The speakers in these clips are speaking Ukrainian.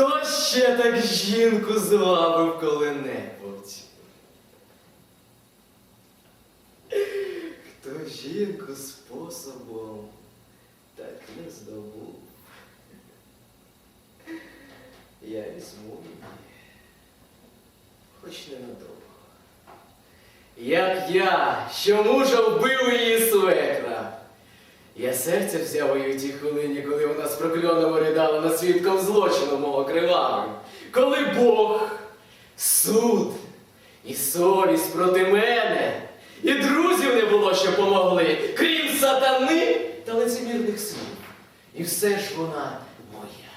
Хто ще так жінку звабив коли-небудь? Хто жінку способом так не здобув? Я візьму її, хоч ненадовго. Як я, що мужа вбив її свекра. Я серце взяв її тій хвилині, коли вона з прокльоном ридала над свідком злочину мого кривавим. Коли Бог, суд і совість проти мене, і друзів не було, що помогли, крім сатани та лицемірних слів. І все ж вона моя.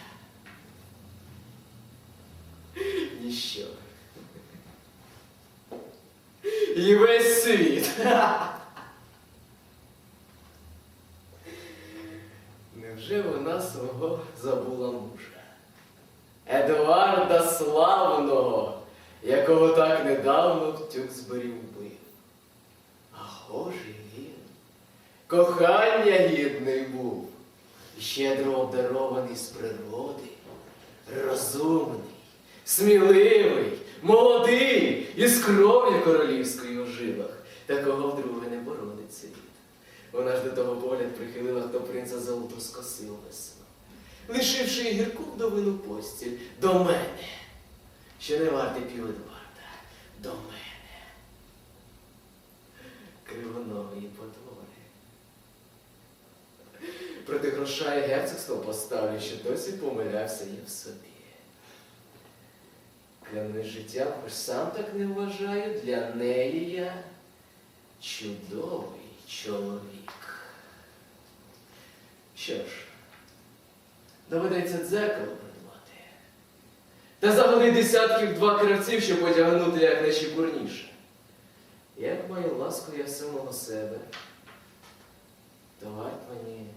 Ніщо. І весь світ. Невже вона свого забула мужа? Едуарда Славного, якого так недавно в Тюксбері вбив. А гожий він, кохання гідний був, щедро обдарований з природи, розумний, сміливий, молодий, із кров'ю королівської у жилах, такого вдруге не бородить світ. Вона ж до того погляд прихилила, хто принца золоту скосив весну, лишивши гірку вдовину постіль до мене, що не вартий пів Едуарда, до мене. Кривонової потвори. Проти гроша і герцогство поставлю, що досі помилявся я в собі. Клянусь життям, хоч сам так не вважаю, для неї я чудовий чоловік. Що ж, доведеться дзеркало придбати. Та завели десятків два кравців, щоб одягнути як найчепурніше. Як маю ласку я самого себе, варт мені